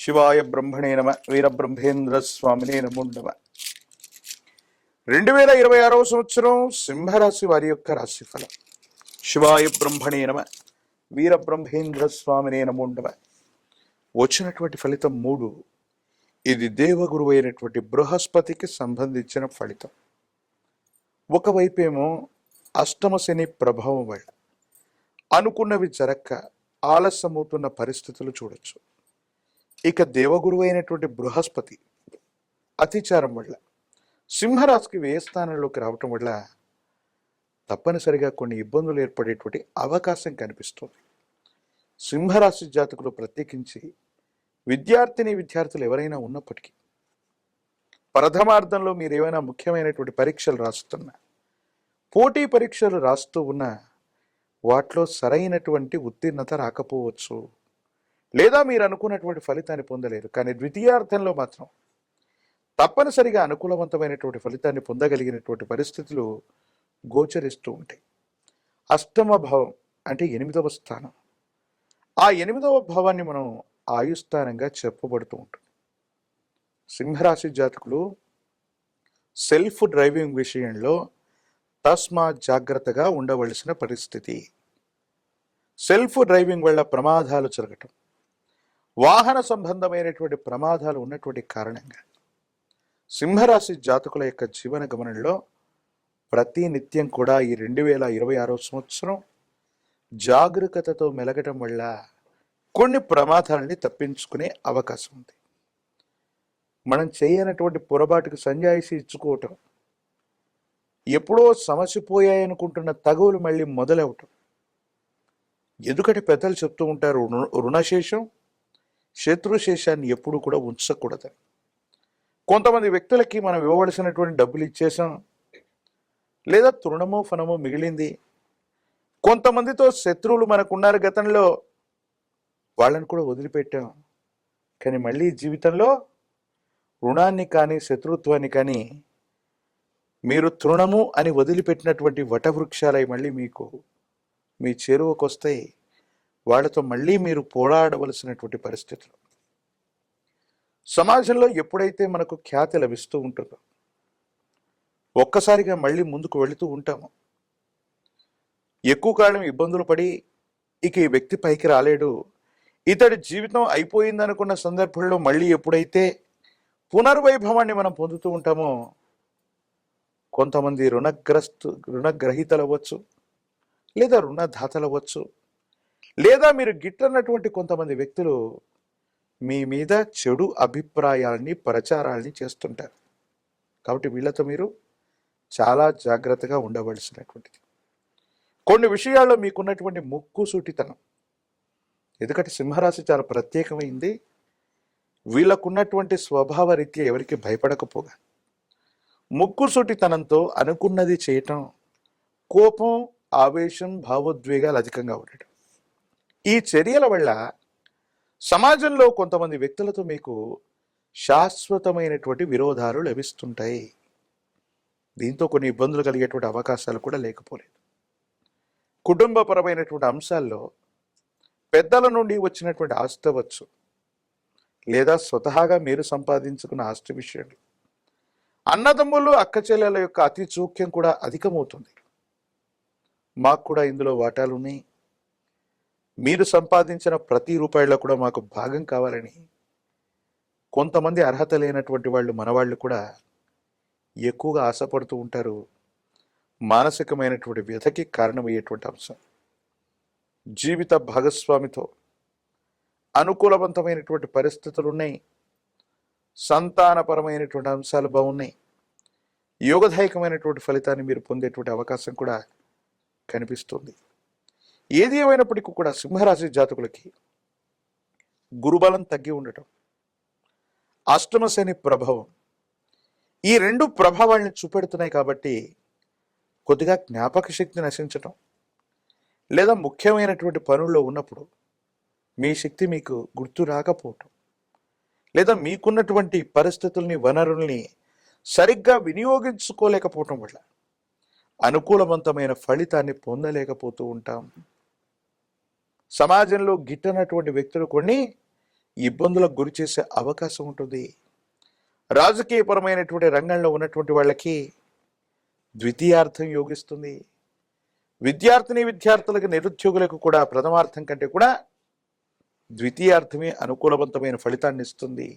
శివాయ బ్రహ్మణే నమ వీరబ్రహ్మేంద్ర స్వామినే నమో నమ. రెండు వేల ఇరవై ఆరవ సంవత్సరం సింహరాశి వారి యొక్క రాశిఫలం. శివాయ బ్రహ్మణే నమ వీరబ్రహ్మేంద్ర స్వామినే నమో నమ. వచ్చినటువంటి ఫలితం మూడు. ఇది దేవగురు అయినటువంటి బృహస్పతికి సంబంధించిన ఫలితం. ఒకవైపేమో అష్టమ శని ప్రభావం వల్ల అనుకున్నవి జరక్క ఆలస్యమవుతున్న పరిస్థితులు చూడొచ్చు. ఇక దేవగురువు అయినటువంటి బృహస్పతి అతిచారం వల్ల సింహరాశికి వ్యయ స్థానంలోకి రావటం వల్ల తప్పనిసరిగా కొన్ని ఇబ్బందులు ఏర్పడేటువంటి అవకాశం కనిపిస్తుంది. సింహరాశి జాతకులు ప్రత్యేకించి విద్యార్థిని విద్యార్థులు ఎవరైనా ఉన్నప్పటికీ ప్రథమార్థంలో మీరు ఏమైనా ముఖ్యమైనటువంటి పరీక్షలు రాస్తున్నా పోటీ పరీక్షలు రాస్తూ ఉన్నా వాటిలో సరైనటువంటి ఉత్తీర్ణత రాకపోవచ్చు. లేదా మీరు అనుకున్నటువంటి ఫలితాన్ని పొందలేరు. కానీ ద్వితీయార్థంలో మాత్రం తప్పనిసరిగా అనుకూలవంతమైనటువంటి ఫలితాన్ని పొందగలిగినటువంటి పరిస్థితులు గోచరిస్తూ ఉంటాయి. అష్టమ భావం అంటే ఎనిమిదవ స్థానం. ఆ ఎనిమిదవ భావాన్ని మనం ఆయుస్థానంగా చెప్పబడుతూ ఉంటుంది. సింహరాశి జాతకులు సెల్ఫ్ డ్రైవింగ్ విషయంలో తస్మా జాగ్రత్తగా ఉండవలసిన పరిస్థితి. సెల్ఫ్ డ్రైవింగ్ వల్ల ప్రమాదాలు జరగటం. వాహన సంబంధమైనటువంటి ప్రమాదాలు ఉన్నటువంటి కారణంగా సింహరాశి జాతకుల యొక్క జీవన గమనంలో ప్రతి నిత్యం కూడా ఈ రెండు వేల ఇరవై ఆరో సంవత్సరం జాగరూకతతో మెలగటం వల్ల కొన్ని ప్రమాదాలని తప్పించుకునే అవకాశం ఉంది. మనం చేయనటువంటి పొరపాటుకు సంజాయిషి ఇచ్చుకోవటం ఎప్పుడో సమసిపోయాయనుకుంటున్న తగువులు మళ్ళీ మొదలవటం ఎందుకంటే పెద్దలు చెప్తూ ఉంటారు రుణ- రుణశేషం శత్రుశేషాన్ని ఎప్పుడు కూడా ఉంచకూడదని. కొంతమంది వ్యక్తులకి మనం ఇవ్వవలసినటువంటి డబ్బులు ఇచ్చేసాం లేదా తృణమో ఫనమో మిగిలింది. కొంతమందితో శత్రువులు మనకున్నారు గతంలో వాళ్ళని కూడా వదిలిపెట్టాం. కానీ మళ్ళీ జీవితంలో రుణాన్ని కానీ శత్రుత్వాన్ని కానీ మీరు తృణము అని వదిలిపెట్టినటువంటి వటవృక్షాలై మళ్ళీ మీకు మీ చేరువకు వాళ్ళతో మళ్ళీ మీరు పోరాడవలసినటువంటి పరిస్థితులు. సమాజంలో ఎప్పుడైతే మనకు ఖ్యాతి లభిస్తూ ఉంటుందో ఒక్కసారిగా మళ్ళీ ముందుకు వెళుతూ ఉంటాము ఎక్కువ కాలం ఇబ్బందులు పడి ఇక ఈ వ్యక్తి పైకి రాలేడు ఇతడి జీవితం అయిపోయిందనుకున్న సందర్భంలో మళ్ళీ ఎప్పుడైతే పునర్వైభవాన్ని మనం పొందుతూ ఉంటామో కొంతమంది రుణగ్రస్తు రుణగ్రహీతలు అవ్వచ్చు లేదా రుణదాతలు అవ్వచ్చు లేదా మీరు గిట్టనటువంటి కొంతమంది వ్యక్తులు మీ మీద చెడు అభిప్రాయాలని ప్రచారాలని చేస్తుంటారు. కాబట్టి వీళ్ళతో మీరు చాలా జాగ్రత్తగా ఉండవలసినటువంటిది. కొన్ని విషయాల్లో మీకున్నటువంటి ముక్కు సూటితనం. ఎందుకంటే సింహరాశి చాలా ప్రత్యేకమైంది. వీళ్ళకున్నటువంటి స్వభావ రీత్యా ఎవరికి భయపడకపోగా. ముక్కుసూటితనంతో అనుకున్నది చేయటం కోపం ఆవేశం భావోద్వేగాలు అధికంగా ఉండటం. ఈ చర్యల వల్ల సమాజంలో కొంతమంది వ్యక్తులతో మీకు శాశ్వతమైనటువంటి విరోధాలు లభిస్తుంటాయి. దీంతో కొన్ని ఇబ్బందులు కలిగేటువంటి అవకాశాలు కూడా లేకపోలేదు. కుటుంబపరమైనటువంటి అంశాల్లో పెద్దల నుండి వచ్చినటువంటి ఆస్తి వచ్చు లేదా స్వతహాగా మీరు సంపాదించుకున్న ఆస్తి విషయంలో. అన్నదమ్ములు అక్కచెల్లెల యొక్క అతి చూక్యం కూడా అధికమవుతుంది. మాకు కూడా ఇందులో వాటాలు ఉన్నాయి మీరు సంపాదించిన ప్రతి రూపాయల్లో కూడా మాకు భాగం కావాలని కొంతమంది అర్హత లేనటువంటి వాళ్ళు మనవాళ్ళు కూడా ఎక్కువగా ఆశపడుతూ ఉంటారు. మానసికమైనటువంటి వ్యధకి కారణమయ్యేటువంటి అంశం. జీవిత భాగస్వామితో అనుకూలవంతమైనటువంటి పరిస్థితులు ఉన్నాయి సంతానపరమైనటువంటి అంశాలు బాగున్నాయి. యోగదాయకమైనటువంటి ఫలితాన్ని మీరు పొందేటువంటి అవకాశం కూడా కనిపిస్తుంది. ఏది ఏమైనప్పటికీ కూడా సింహరాశి జాతకులకి గురుబలం తగ్గి ఉండటం అష్టమశని ప్రభావం ఈ రెండు ప్రభావాల్ని చూపెడుతున్నాయి కాబట్టి కొద్దిగా జ్ఞాపక శక్తి నశించటం లేదా ముఖ్యమైనటువంటి పనుల్లో ఉన్నప్పుడు మీ శక్తి మీకు గుర్తు రాకపోవటం లేదా మీకున్నటువంటి పరిస్థితుల్ని వనరుల్ని సరిగ్గా వినియోగించుకోలేకపోవటం వల్ల అనుకూలవంతమైన ఫలితాన్ని పొందలేకపోతూ ఉంటాం. సమాజంలో గిట్టనటువంటి వ్యక్తులు కొన్ని ఇబ్బందులకు గురి చేసే అవకాశం ఉంటుంది. రాజకీయపరమైనటువంటి రంగంలో ఉన్నటువంటి వాళ్ళకి ద్వితీయార్థం యోగిస్తుంది. విద్యార్థిని విద్యార్థులకు నిరుద్యోగులకు కూడా ప్రథమార్థం కంటే కూడా ద్వితీయార్థమే అనుకూలవంతమైన ఫలితాన్ని ఇస్తుంది.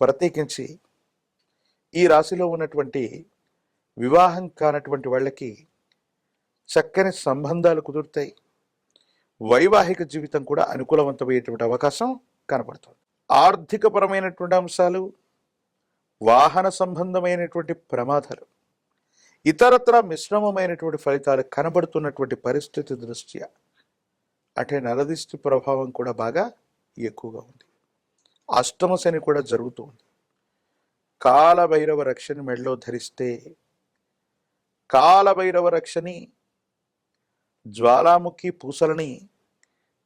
ప్రత్యేకించి ఈ రాశిలో ఉన్నటువంటి వివాహం కానటువంటి వాళ్ళకి చక్కని సంబంధాలు కుదురుతాయి. వైవాహిక జీవితం కూడా అనుకూలవంతమయ్యేటువంటి అవకాశం కనపడుతుంది. ఆర్థికపరమైనటువంటి అంశాలు వాహన సంబంధమైనటువంటి ప్రమాదాలు ఇతరత్ర మిశ్రమమైనటువంటి ఫలితాలు కనబడుతున్నటువంటి పరిస్థితి దృష్ట్యా అంటే నరదిష్టి ప్రభావం కూడా బాగా ఎక్కువగా ఉంది. అష్టమ శని కూడా జరుగుతూ ఉంది. కాలభైరవ రక్షని మెడలో ధరిస్తే కాలభైరవ రక్షని జ్వాలాముఖి పూసలని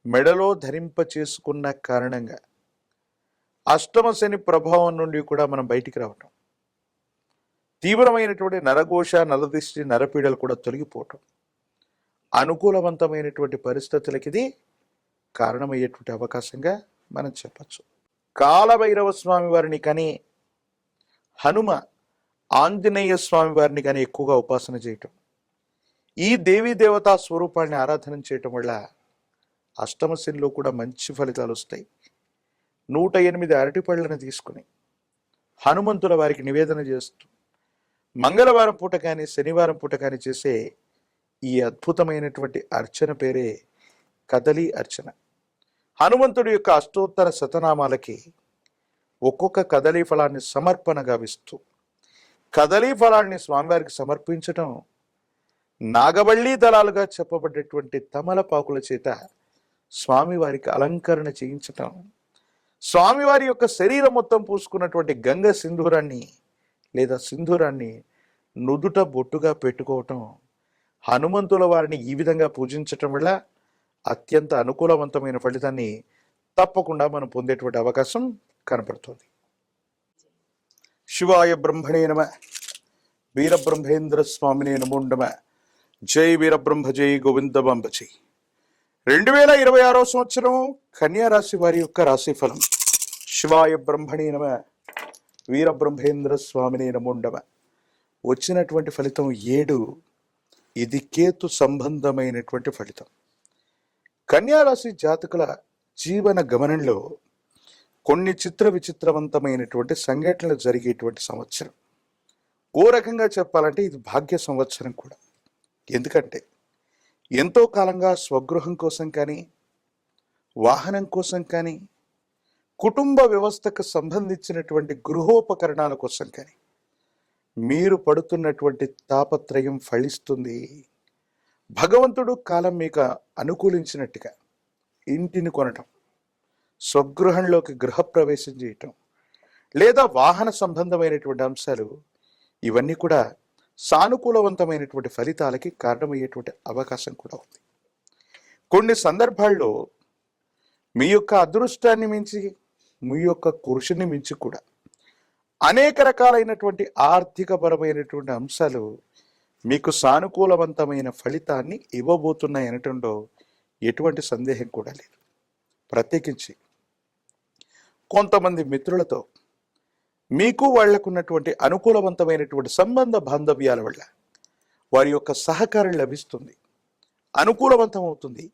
మెడలో ధరింప చేసుకున్న కారణంగా అష్టమ శని ప్రభావం నుండి కూడా మనం బయటికి రావటం. తీవ్రమైనటువంటి నరఘోష నలదిష్టి నరపీడలు కూడా తొలగిపోవటం. అనుకూలవంతమైనటువంటి పరిస్థితులకి ఇది కారణమయ్యేటువంటి అవకాశంగా మనం చెప్పచ్చు. కాలభైరవ స్వామి వారిని కానీ హనుమ ఆంజనేయ స్వామి వారిని కానీ ఎక్కువగా ఉపాసన చేయటం. ఈ దేవీ దేవతా స్వరూపాన్ని ఆరాధన చేయటం వల్ల అష్టమ శనిలో కూడా మంచి ఫలితాలు వస్తాయి నూట ఎనిమిది అరటిపళ్ళను తీసుకుని హనుమంతుల వారికి నివేదన చేస్తూ మంగళవారం పూట కానీ శనివారం పూట కానీ చేసే ఈ అద్భుతమైనటువంటి అర్చన పేరే కదలి అర్చన. హనుమంతుడి యొక్క అష్టోత్తర శతనామాలకి ఒక్కొక్క కదలీ ఫలాన్ని సమర్పణగా గావిస్తూ కదలీ ఫలాన్ని స్వామివారికి సమర్పించటం నాగవళ్ళీ దళాలుగా చెప్పబడ్డటువంటి తమలపాకుల చేత స్వామివారికి అలంకరణ చేయించటం. స్వామివారి యొక్క శరీరం మొత్తం పూసుకున్నటువంటి గంగ సింధూరాన్ని లేదా సింధూరాన్ని నుదుట బొట్టుగా పెట్టుకోవటం హనుమంతుల వారిని ఈ విధంగా పూజించటం వల్ల అత్యంత అనుకూలవంతమైన ఫలితాన్ని తప్పకుండా మనం పొందేటువంటి అవకాశం కనపడుతుంది. శివాయ బ్రహ్మణే నమ వీరబ్రహ్మేంద్ర స్వామినే నమో నమ జై వీరబ్రహ్మ జై గోవిందబంబ జై రెండు వేల ఇరవై ఆరో సంవత్సరం కన్యారాశి వారి యొక్క రాశి ఫలం శివాయ బ్రహ్మణి నమ వీరబ్రహ్మేంద్ర స్వామినే నమోండవ వచ్చినటువంటి ఫలితం ఏడు ఇది కేతు సంబంధమైనటువంటి ఫలితం. కన్యారాశి జాతకుల జీవన గమనంలో కొన్ని చిత్ర విచిత్రవంతమైనటువంటి సంఘటనలు జరిగేటువంటి సంవత్సరం. ఓ రకంగా చెప్పాలంటే ఇది భాగ్య సంవత్సరం కూడా. ఎందుకంటే ఎంతో కాలంగా స్వగృహం కోసం కానీ వాహనం కోసం కానీ కుటుంబ వ్యవస్థకు సంబంధించినటువంటి గృహోపకరణాల కోసం కానీ మీరు పడుతున్నటువంటి తాపత్రయం ఫలిస్తుంది. భగవంతుడు కాలం మీకు అనుకూలించినట్టుగా ఇంటిని కొనటం స్వగృహంలోకి గృహప్రవేశం చేయటం లేదా వాహన సంబంధమైనటువంటి అంశాలు ఇవన్నీ కూడా సానుకూలవంతమైనటువంటి ఫలితాలకి కారణమయ్యేటువంటి అవకాశం కూడా ఉంది. కొన్ని సందర్భాల్లో మీ యొక్క అదృష్టాన్ని మించి మీ యొక్క కృషిని మించి కూడా అనేక రకాలైనటువంటి ఆర్థికపరమైనటువంటి అంశాలు మీకు సానుకూలవంతమైన ఫలితాన్ని ఇవ్వబోతున్నాయి అనటంలో ఎటువంటి సందేహం కూడా లేదు. ప్రత్యేకించి కొంతమంది మిత్రులతో మీకు వాళ్ళకున్నటువంటి అనుకూలవంతమైనటువంటి సంబంధ బాంధవ్యాల వల్ల వారి యొక్క సహకారం లభిస్తుంది. అనుకూలవంతం అవుతుంది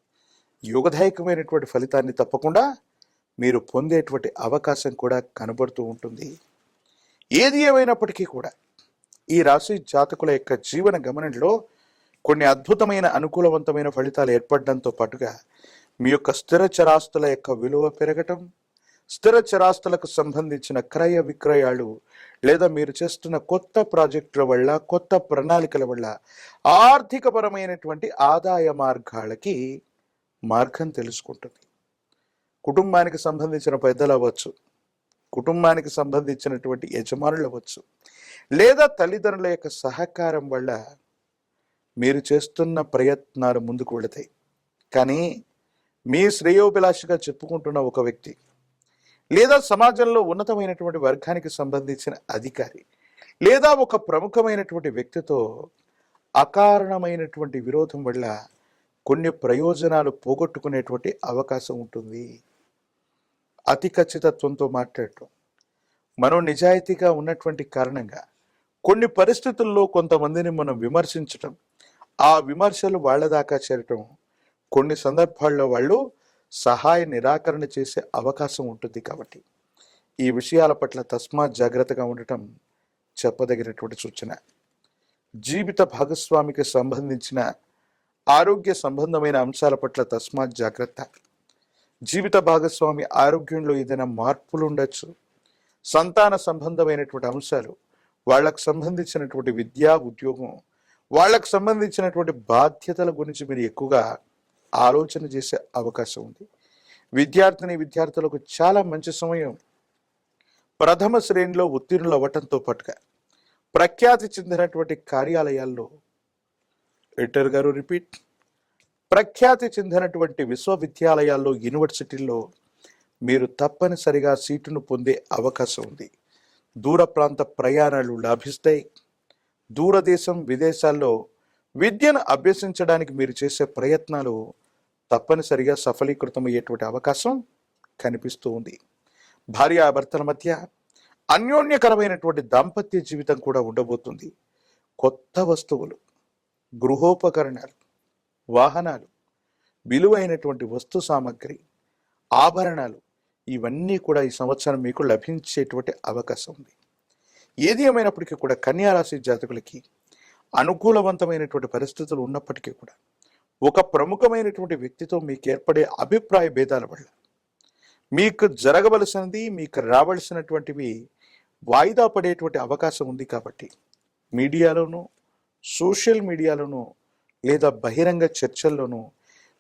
యోగదాయకమైనటువంటి ఫలితాన్ని తప్పకుండా మీరు పొందేటువంటి అవకాశం కూడా కనబడుతూ ఉంటుంది. ఏది ఏమైనప్పటికీ కూడా ఈ రాశి జాతకుల యొక్క జీవన గమనంలో కొన్ని అద్భుతమైన అనుకూలవంతమైన ఫలితాలు ఏర్పడడంతో పాటుగా మీ యొక్క స్థిర చరాస్తుల యొక్క విలువ పెరగటం స్థిర చరాస్తులకు సంబంధించిన క్రయ విక్రయాలు లేదా మీరు చేస్తున్న కొత్త ప్రాజెక్టుల వల్ల కొత్త ప్రణాళికల వల్ల ఆర్థికపరమైనటువంటి ఆదాయ మార్గాలకి మార్గం తెలుసుకుంటుంది. కుటుంబానికి సంబంధించిన పెద్దలు అవ్వచ్చు కుటుంబానికి సంబంధించినటువంటి యజమానులు అవ్వచ్చు లేదా తల్లిదండ్రుల యొక్క సహకారం వల్ల మీరు చేస్తున్న ప్రయత్నాలు ముందుకు వెళతాయి. కానీ మీ శ్రేయోభిలాషగా చెప్పుకుంటున్న ఒక వ్యక్తి లేదా సమాజంలో ఉన్నతమైనటువంటి వర్గానికి సంబంధించిన అధికారి లేదా ఒక ప్రముఖమైనటువంటి వ్యక్తితో అకారణమైనటువంటి విరోధం వల్ల కొన్ని ప్రయోజనాలు పోగొట్టుకునేటువంటి అవకాశం ఉంటుంది. అతి ఖచ్చితత్వంతో మాట్లాడటం. మనం నిజాయితీగా ఉన్నటువంటి కారణంగా కొన్ని పరిస్థితుల్లో కొంతమందిని మనం విమర్శించటం ఆ విమర్శలు వాళ్ళ దాకా చేరటం కొన్ని సందర్భాల్లో వాళ్ళు సహాయ నిరాకరణ చేసే అవకాశం ఉంటుంది కాబట్టి. ఈ విషయాల పట్ల తస్మాత్ జాగ్రత్తగా ఉండటం చెప్పదగినటువంటి సూచన. జీవిత భాగస్వామికి సంబంధించిన ఆరోగ్య సంబంధమైన అంశాల పట్ల తస్మాత్ జాగ్రత్త. జీవిత భాగస్వామి ఆరోగ్యంలో ఏదైనా మార్పులు ఉండొచ్చు. సంతాన సంబంధమైనటువంటి అంశాలు వాళ్ళకు సంబంధించినటువంటి విద్యా ఉద్యోగం వాళ్ళకు సంబంధించినటువంటి బాధ్యతల గురించి మీరు ఎక్కువగా ఆలోచన చేసే అవకాశం ఉంది. విద్యార్థిని విద్యార్థులకు చాలా మంచి సమయం. ప్రథమ శ్రేణిలో ఉత్తీర్ణులు అవ్వటంతో పాటుగా ప్రఖ్యాతి చెందినటువంటి కార్యాలయాల్లో ఎడిటర్ గారు రిపీట్. ప్రఖ్యాతి చెందినటువంటి విశ్వవిద్యాలయాల్లో యూనివర్సిటీల్లో మీరు తప్పనిసరిగా సీటును పొందే అవకాశం ఉంది. దూర ప్రాంత ప్రయాణాలు లభిస్తాయి. దూరదేశం విదేశాల్లో విద్యను అభ్యసించడానికి మీరు చేసే ప్రయత్నాలు తప్పనిసరిగా సఫలీకృతమయ్యేటువంటి అవకాశం కనిపిస్తూ ఉంది. భార్యాభర్తల మధ్య అన్యోన్యకరమైనటువంటి దాంపత్య జీవితం కూడా ఉండబోతుంది. కొత్త వస్తువులు గృహోపకరణాలు వాహనాలు విలువైనటువంటి వస్తు సామాగ్రి ఆభరణాలు ఇవన్నీ కూడా ఈ సంవత్సరం మీకు లభించేటువంటి అవకాశం ఉంది. ఏది ఏమైనప్పటికీ కూడా కన్యారాశి జాతకులకి అనుకూలవంతమైనటువంటి పరిస్థితులు ఉన్నప్పటికీ కూడా ఒక ప్రముఖమైనటువంటి వ్యక్తితో మీకు ఏర్పడే అభిప్రాయ భేదాల వల్ల మీకు జరగవలసినది మీకు రావలసినటువంటివి వాయిదా పడేటువంటి అవకాశం ఉంది కాబట్టి మీడియాలోనూ సోషల్ మీడియాలోనూ లేదా బహిరంగ చర్చల్లోనూ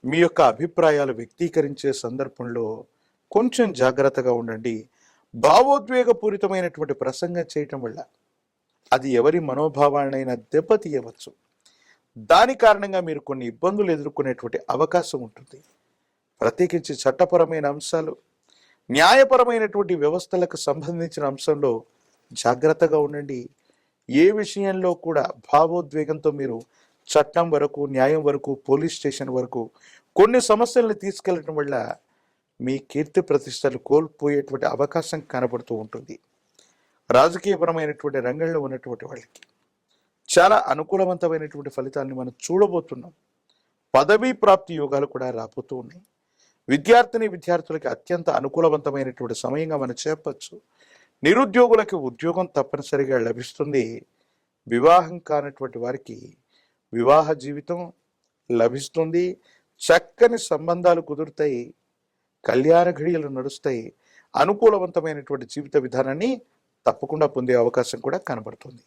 మీ యొక్క అభిప్రాయాలు వ్యక్తీకరించే సందర్భంలో కొంచెం జాగ్రత్తగా ఉండండి. భావోద్వేగపూరితమైనటువంటి ప్రసంగం చేయటం వల్ల అది ఎవరి మనోభావాలనైనా దెబ్బతీయవచ్చు. దాని కారణంగా మీరు కొన్ని ఇబ్బందులు ఎదుర్కొనేటువంటి అవకాశం ఉంటుంది. ప్రత్యేకించి చట్టపరమైన అంశాలు న్యాయపరమైనటువంటి వ్యవస్థలకు సంబంధించిన అంశంలో జాగ్రత్తగా ఉండండి. ఏ విషయంలో కూడా భావోద్వేగంతో మీరు చట్టం వరకు న్యాయం వరకు పోలీస్ స్టేషన్ వరకు కొన్ని సమస్యలను తీసుకెళ్ళడం వల్ల మీ కీర్తి ప్రతిష్టలు కోల్పోయేటువంటి అవకాశం కనబడుతూ ఉంటుంది. రాజకీయపరమైనటువంటి రంగంలో ఉన్నటువంటి వాళ్ళకి చాలా అనుకూలవంతమైనటువంటి ఫలితాన్ని మనం చూడబోతున్నాం. పదవీ ప్రాప్తి యోగాలు కూడా రాబోతూ ఉన్నాయి. విద్యార్థిని విద్యార్థులకి అత్యంత అనుకూలవంతమైనటువంటి సమయంగా మనం చెప్పచ్చు. నిరుద్యోగులకి ఉద్యోగం తప్పనిసరిగా లభిస్తుంది. వివాహం కానటువంటి వారికి వివాహ జీవితం లభిస్తుంది. చక్కని సంబంధాలు కుదురుతాయి. కళ్యాణ ఘడియలు నడుస్తాయి. అనుకూలవంతమైనటువంటి జీవిత విధానాన్ని తప్పకుండా పొందే అవకాశం కూడా కనబడుతుంది.